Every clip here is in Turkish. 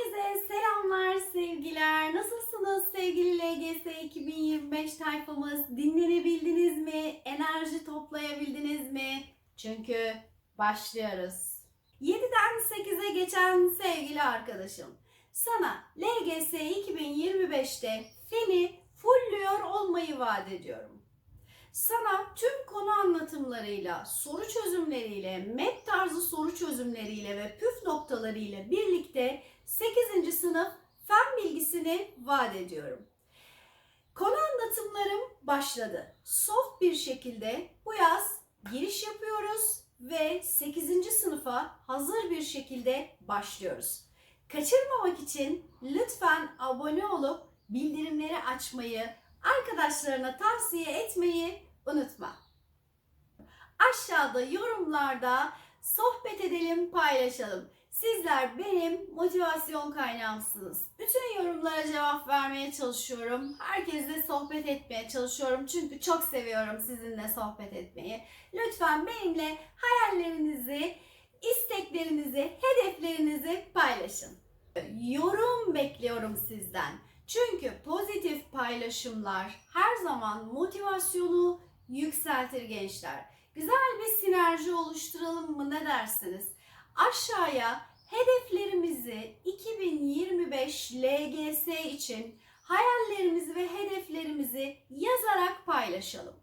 Herkese selamlar, sevgiler. Nasılsınız sevgili LGS 2025 tayfamız? Dinlenebildiniz mi? Enerji toplayabildiniz mi? Çünkü başlıyoruz. 7'den 8'e geçen sevgili arkadaşım. Sana LGS 2025'te feni fullüyor olmayı vaat ediyorum. Sana tüm konu anlatımlarıyla, soru çözümleriyle, MEP tarzı soru çözümleriyle ve püf noktalarıyla birlikte 8. sınıf fen bilgisini vaat ediyorum. Konu anlatımlarım başladı. Soft bir şekilde bu yaz giriş yapıyoruz ve 8. sınıfa hazır bir şekilde başlıyoruz. Kaçırmamak için lütfen abone olup bildirimleri açmayı, arkadaşlarına tavsiye etmeyi unutma. Aşağıda yorumlarda sohbet edelim, paylaşalım. Sizler benim motivasyon kaynağımsınız. Bütün yorumlara cevap vermeye çalışıyorum. Herkesle sohbet etmeye çalışıyorum. Çünkü çok seviyorum sizinle sohbet etmeyi. Lütfen benimle hayallerinizi, isteklerinizi, hedeflerinizi paylaşın. Yorum bekliyorum sizden. Çünkü pozitif paylaşımlar her zaman motivasyonu yükseltir gençler. Güzel bir sinerji oluşturalım mı ne dersiniz? Aşağıya hedeflerimizi 2025 LGS için hayallerimizi ve hedeflerimizi yazarak paylaşalım.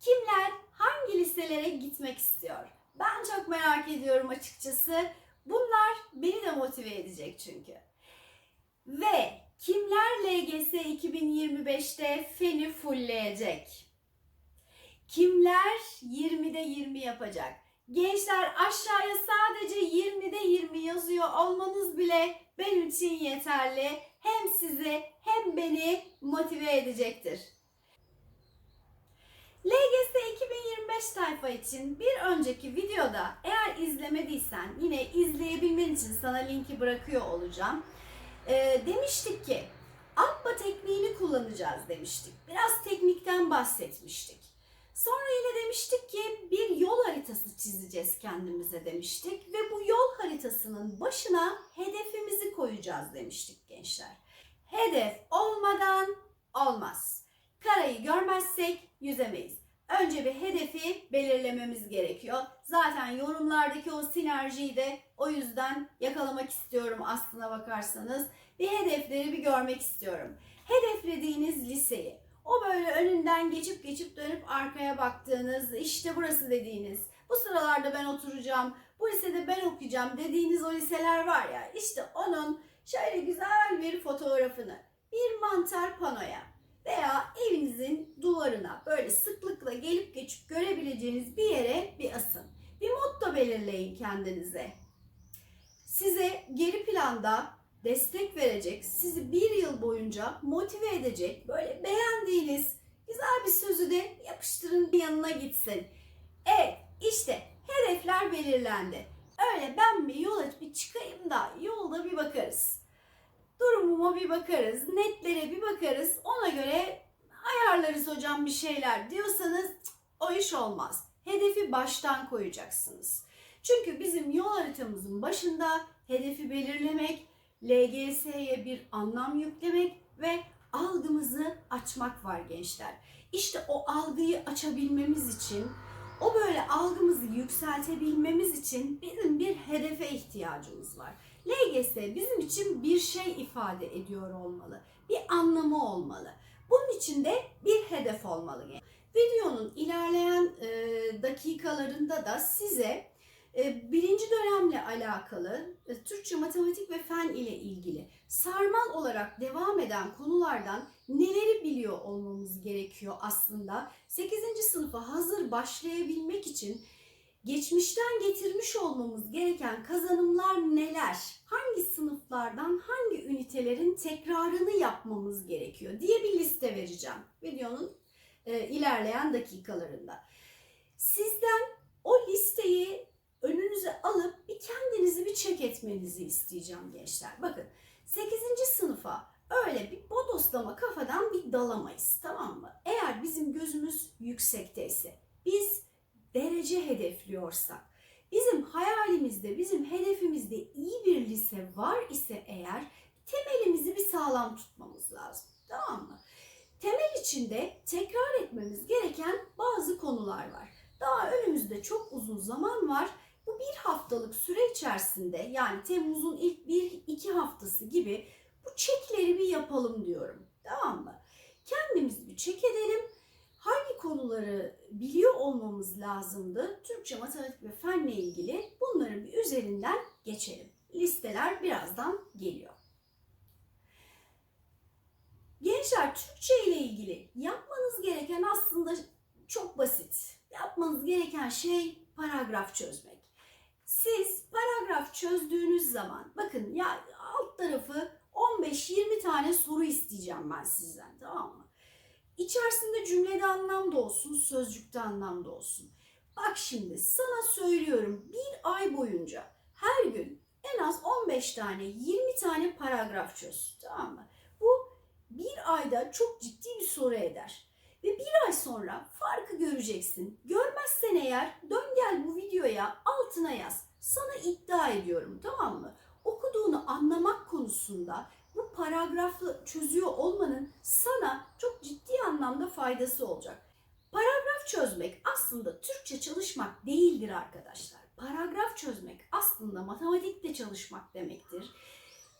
Kimler hangi liselere gitmek istiyor? Ben çok merak ediyorum açıkçası. Bunlar beni de motive edecek çünkü. Ve kimler LGS 2025'te feni fullleyecek? Kimler 20'de 20 yapacak? Gençler aşağıya sadece 20'de 20 yazıyor olmanız bile benim için yeterli. Hem sizi hem beni motive edecektir. LGS 2025 sayfa için bir önceki videoda eğer izlemediysen yine izleyebilmen için sana linki bırakıyor olacağım. Ee, demiştik ki Abba tekniğini kullanacağız demiştik. Biraz teknikten bahsetmiştik. Sonra yine demiştik ki bir yol haritası çizeceğiz kendimize demiştik ve bu yol haritasının başına hedefimizi koyacağız demiştik gençler. Hedef olmadan olmaz. Karayı görmezsek yüzemeyiz. Önce bir hedefi belirlememiz gerekiyor. Zaten yorumlardaki o sinerjiyi de o yüzden yakalamak istiyorum aslına bakarsanız. Bir hedefleri bir görmek istiyorum. Hedeflediğiniz liseyi, o böyle önünden geçip geçip dönüp arkaya baktığınız, işte burası dediğiniz, bu sıralarda ben oturacağım, bu lisede ben okuyacağım dediğiniz o liseler var ya, işte onun şöyle güzel bir fotoğrafını bir mantar panoya veya evinizin duvarına böyle sıklıkla gelip geçip görebileceğiniz bir yere bir asın. Bir motto belirleyin kendinize. Size geri planda destek verecek, sizi bir yıl boyunca motive edecek, böyle beğendiğiniz güzel bir sözü de yapıştırın bir yanına gitsin. Evet, işte hedefler belirlendi. Öyle ben bir yola bir çıkayım da yolda bir bakarız. Durumuma bir bakarız, netlere bir bakarız. Ona göre ayarlarız hocam bir şeyler diyorsanız o iş olmaz. Hedefi baştan koyacaksınız. Çünkü bizim yol haritamızın başında hedefi belirlemek, LGS'ye bir anlam yüklemek ve algımızı açmak var gençler. İşte o algıyı açabilmemiz için, o böyle algımızı yükseltebilmemiz için bizim bir hedefe ihtiyacımız var. LGS bizim için bir şey ifade ediyor olmalı. Bir anlamı olmalı. Bunun için de bir hedef olmalı. Videonun ilerleyen dakikalarında da size birinci dönemle alakalı e, Türkçe, matematik ve fen ile ilgili sarmal olarak devam eden konulardan neleri biliyor olmamız gerekiyor aslında. 8. sınıfa hazır başlayabilmek için geçmişten getirmiş olmamız gereken kazanımlar neler? Hangi sınıflardan hangi ünitelerin tekrarını yapmamız gerekiyor diye bir liste vereceğim videonun e, ilerleyen dakikalarında. Sizden o listeyi önünüze alıp bir kendinizi bir çek etmenizi isteyeceğim gençler. Bakın 8. sınıfa öyle bir bodoslama kafadan bir dalamayız tamam mı? Eğer bizim gözümüz yüksekteyse, biz derece hedefliyorsak, bizim hayalimizde, bizim hedefimizde iyi bir lise var ise eğer temelimizi bir sağlam tutmamız lazım. Tamam mı? Temel içinde tekrar etmemiz gereken bazı konular var. Daha önümüzde çok uzun zaman var. Bir haftalık süre içerisinde yani Temmuz'un ilk bir iki haftası gibi bu çekleri bir yapalım diyorum. Tamam mı? Kendimizi bir çek edelim. Hangi konuları biliyor olmamız lazımdı? Türkçe, matematik ve fenle ilgili bunların bir üzerinden geçelim. Listeler birazdan geliyor. Gençler Türkçe ile ilgili yapmanız gereken aslında çok basit. Yapmanız gereken şey paragraf çözmek. Siz paragraf çözdüğünüz zaman bakın ya alt tarafı 15-20 tane soru isteyeceğim ben sizden tamam mı? İçerisinde cümlede anlam da olsun, sözcükte anlam da olsun. Bak şimdi sana söylüyorum bir ay boyunca her gün en az 15 tane 20 tane paragraf çöz tamam mı? Bu bir ayda çok ciddi bir soru eder. Ve bir ay sonra farkı göreceksin. Görmezsen eğer dön gel bu videoya altına yaz. Sana iddia ediyorum tamam mı? Okuduğunu anlamak konusunda bu paragrafı çözüyor olmanın sana çok ciddi anlamda faydası olacak. Paragraf çözmek aslında Türkçe çalışmak değildir arkadaşlar. Paragraf çözmek aslında matematikte çalışmak demektir.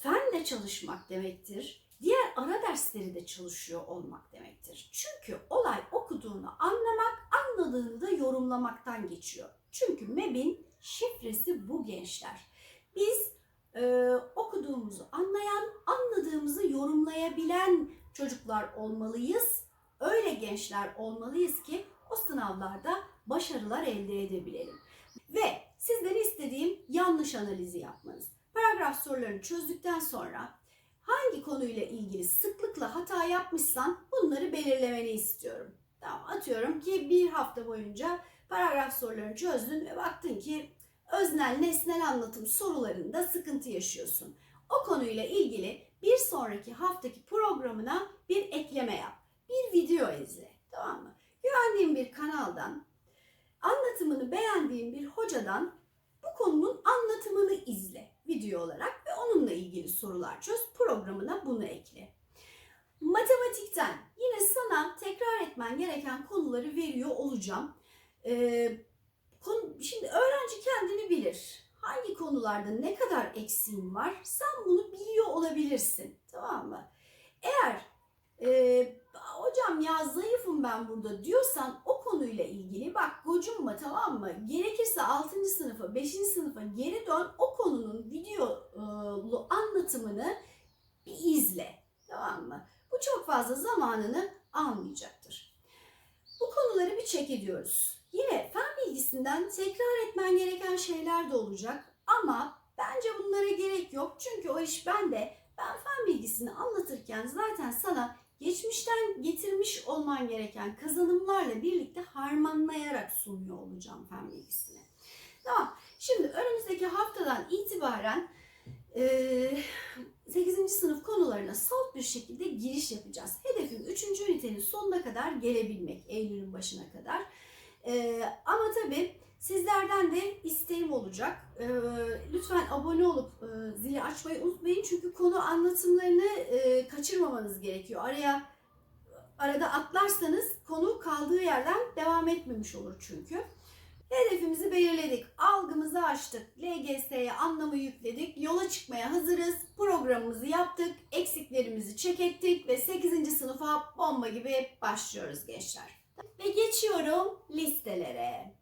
Fenle çalışmak demektir. Diğer ara dersleri de çalışıyor olmak demektir. Çünkü olay okuduğunu anlamak, anladığını da yorumlamaktan geçiyor. Çünkü MEB'in şifresi bu gençler. Biz e, okuduğumuzu anlayan, anladığımızı yorumlayabilen çocuklar olmalıyız. Öyle gençler olmalıyız ki o sınavlarda başarılar elde edebilelim. Ve sizden istediğim yanlış analizi yapmanız. Paragraf sorularını çözdükten sonra hangi konuyla ilgili sıklıkla hata yapmışsan bunları belirlemeni istiyorum. Tamam atıyorum ki bir hafta boyunca paragraf sorularını çözdün ve baktın ki öznel nesnel anlatım sorularında sıkıntı yaşıyorsun. O konuyla ilgili bir sonraki haftaki programına bir ekleme yap. Bir video izle. Tamam mı? Güvendiğin bir kanaldan, anlatımını beğendiğin bir hocadan bu konunun anlatımını izle video olarak ve onunla ilgili sorular çöz. Programına bunu ekle. Matematikten yine sana tekrar etmen gereken konuları veriyor olacağım. Ee, konu, şimdi öğrenci kendini bilir. Hangi konularda ne kadar eksiğin var sen bunu biliyor olabilirsin. Tamam mı? Eğer e, hocam ya zayıfım ben burada diyorsan o konuyla ilgili bak gocunma tamam mı? Gerekirse 6. sınıfa 5. sınıfa geri dön o konunun videolu anlatımını bir izle tamam mı? Bu çok fazla zamanını almayacaktır. Bu konuları bir çek ediyoruz. Yine fen bilgisinden tekrar etmen gereken şeyler de olacak ama bence bunlara gerek yok. Çünkü o iş bende. Ben fen bilgisini anlatırken zaten sana geçmişten getirmiş olman gereken kazanımlarla birlikte harmanlayarak sunuyor olacağım fen bilgisini. Tamam. Şimdi önümüzdeki haftadan itibaren e, 8. sınıf konularına salt bir şekilde giriş yapacağız. Hedefim 3. ünitenin sonuna kadar gelebilmek. Eylül'ün başına kadar. E, ama tabii sizlerden de isteğim olacak. E, lütfen abone olup e, zili açmayı unutmayın. Çünkü konu anlatımlarını e, kaçırmamanız gerekiyor. Araya arada atlarsanız konu kaldığı yerden devam etmemiş olur çünkü. Hedefimizi belirledik, algımızı açtık, LGS'ye anlamı yükledik, yola çıkmaya hazırız, programımızı yaptık, eksiklerimizi çek ettik ve 8. sınıfa bomba gibi başlıyoruz gençler. Ve geçiyorum listelere.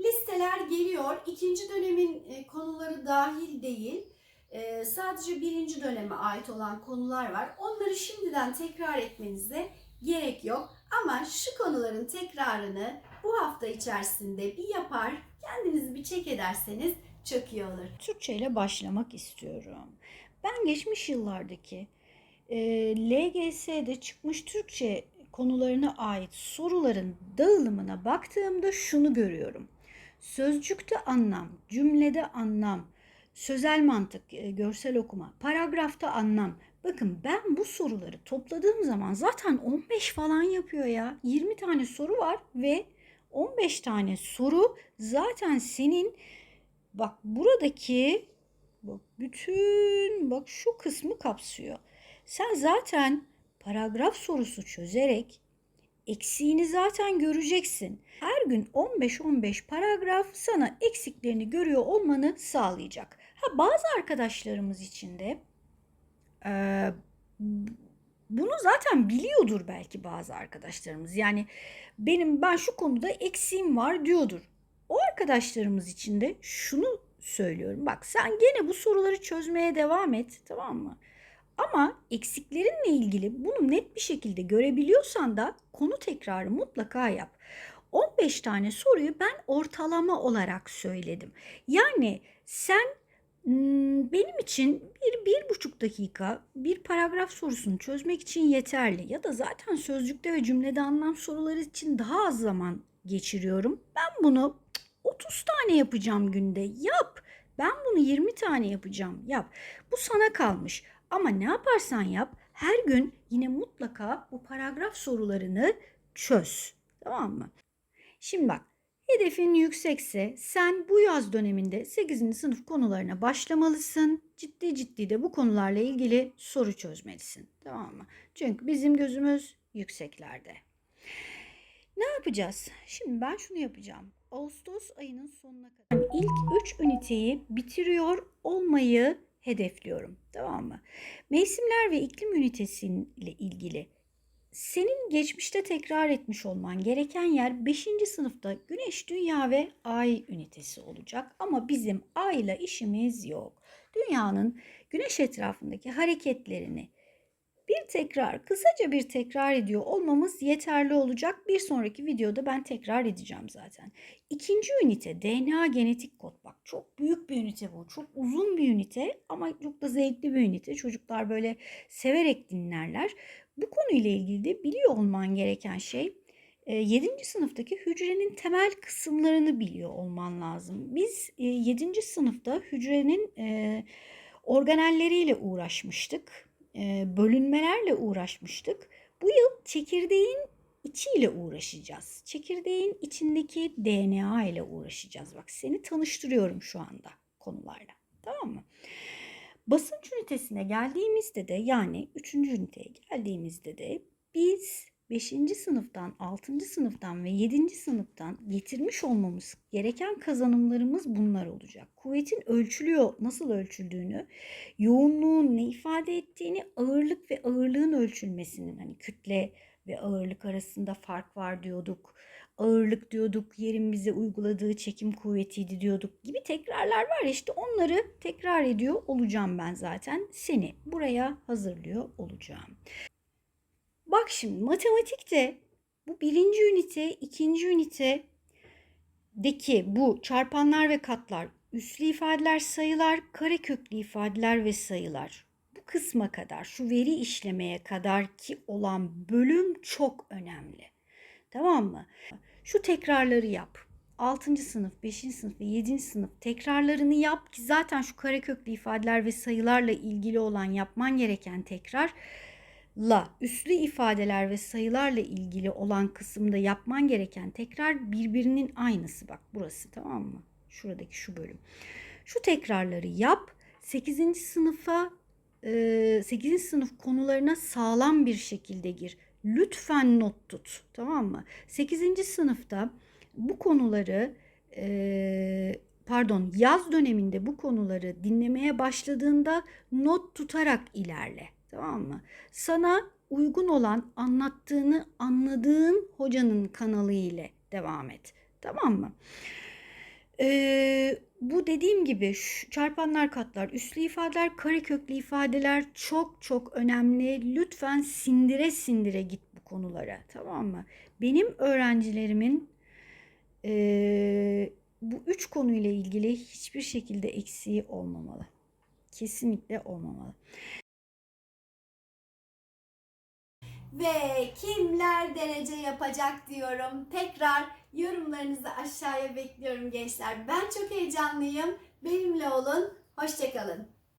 Listeler geliyor. İkinci dönemin e, konuları dahil değil. E, sadece birinci döneme ait olan konular var. Onları şimdiden tekrar etmenize gerek yok. Ama şu konuların tekrarını bu hafta içerisinde bir yapar, kendinizi bir çek ederseniz çok iyi olur. Türkçe ile başlamak istiyorum. Ben geçmiş yıllardaki e, LGS'de çıkmış Türkçe konularına ait soruların dağılımına baktığımda şunu görüyorum. Sözcükte anlam, cümlede anlam, sözel mantık, e, görsel okuma, paragrafta anlam. Bakın ben bu soruları topladığım zaman zaten 15 falan yapıyor ya. 20 tane soru var ve 15 tane soru zaten senin bak buradaki bak bütün bak şu kısmı kapsıyor. Sen zaten paragraf sorusu çözerek eksiğini zaten göreceksin. Her gün 15-15 paragraf sana eksiklerini görüyor olmanı sağlayacak. Ha bazı arkadaşlarımız için de eee, bunu zaten biliyordur belki bazı arkadaşlarımız. Yani benim ben şu konuda eksiğim var diyordur. O arkadaşlarımız için de şunu söylüyorum. Bak sen gene bu soruları çözmeye devam et tamam mı? Ama eksiklerinle ilgili bunu net bir şekilde görebiliyorsan da konu tekrarı mutlaka yap. 15 tane soruyu ben ortalama olarak söyledim. Yani sen Benim için bir, bir buçuk dakika bir paragraf sorusunu çözmek için yeterli. Ya da zaten sözcükte ve cümlede anlam soruları için daha az zaman geçiriyorum. Ben bunu cık, 30 tane yapacağım günde. Yap. Ben bunu 20 tane yapacağım. Yap. Bu sana kalmış. Ama ne yaparsan yap her gün yine mutlaka bu paragraf sorularını çöz. Tamam mı? Şimdi bak Hedefin yüksekse sen bu yaz döneminde 8. sınıf konularına başlamalısın. Ciddi ciddi de bu konularla ilgili soru çözmelisin. Tamam mı? Çünkü bizim gözümüz yükseklerde. Ne yapacağız? Şimdi ben şunu yapacağım. Ağustos ayının sonuna kadar ilk 3 üniteyi bitiriyor olmayı hedefliyorum. Tamam mı? Mevsimler ve iklim ünitesiyle ilgili senin geçmişte tekrar etmiş olman gereken yer 5. sınıfta Güneş, Dünya ve Ay ünitesi olacak. Ama bizim Ay ile işimiz yok. Dünyanın Güneş etrafındaki hareketlerini bir tekrar, kısaca bir tekrar ediyor olmamız yeterli olacak. Bir sonraki videoda ben tekrar edeceğim zaten. İkinci ünite DNA genetik kod. Bak çok büyük bir ünite bu. Çok uzun bir ünite ama çok da zevkli bir ünite. Çocuklar böyle severek dinlerler. Bu konuyla ilgili de biliyor olman gereken şey 7. sınıftaki hücrenin temel kısımlarını biliyor olman lazım. Biz 7. sınıfta hücrenin e, organelleriyle uğraşmıştık. Bölünmelerle uğraşmıştık. Bu yıl çekirdeğin içiyle uğraşacağız. Çekirdeğin içindeki DNA ile uğraşacağız. Bak seni tanıştırıyorum şu anda konularla. Tamam mı? Basınç ünitesine geldiğimizde de yani 3. üniteye geldiğimizde de biz 5. sınıftan, 6. sınıftan ve 7. sınıftan getirmiş olmamız gereken kazanımlarımız bunlar olacak. Kuvvetin ölçülüyor, nasıl ölçüldüğünü, yoğunluğun ne ifade ettiğini, ağırlık ve ağırlığın ölçülmesinin hani kütle ve ağırlık arasında fark var diyorduk. Ağırlık diyorduk, yerin bize uyguladığı çekim kuvvetiydi diyorduk gibi tekrarlar var işte onları tekrar ediyor olacağım ben zaten. Seni buraya hazırlıyor olacağım. Bak şimdi matematikte bu birinci ünite, ikinci ünitedeki bu çarpanlar ve katlar, üslü ifadeler, sayılar, kareköklü ifadeler ve sayılar. Bu kısma kadar, şu veri işlemeye kadar ki olan bölüm çok önemli. Tamam mı? Şu tekrarları yap. 6. sınıf, 5. sınıf ve 7. sınıf tekrarlarını yap ki zaten şu kareköklü ifadeler ve sayılarla ilgili olan yapman gereken tekrarla üslü ifadeler ve sayılarla ilgili olan kısımda yapman gereken tekrar birbirinin aynısı bak burası tamam mı? Şuradaki şu bölüm. Şu tekrarları yap. 8. sınıfa 8. sınıf konularına sağlam bir şekilde gir. Lütfen not tut. Tamam mı? 8. sınıfta bu konuları e, pardon yaz döneminde bu konuları dinlemeye başladığında not tutarak ilerle. Tamam mı? Sana uygun olan anlattığını anladığın hocanın kanalı ile devam et. Tamam mı? Ee, bu dediğim gibi çarpanlar katlar, üslü ifadeler, kareköklü ifadeler çok çok önemli. Lütfen sindire sindire git bu konulara. Tamam mı? Benim öğrencilerimin ee, bu üç konuyla ilgili hiçbir şekilde eksiği olmamalı. Kesinlikle olmamalı. Ve kimler derece yapacak diyorum. Tekrar yorumlarınızı aşağıya bekliyorum gençler. Ben çok heyecanlıyım. Benimle olun. Hoşçakalın.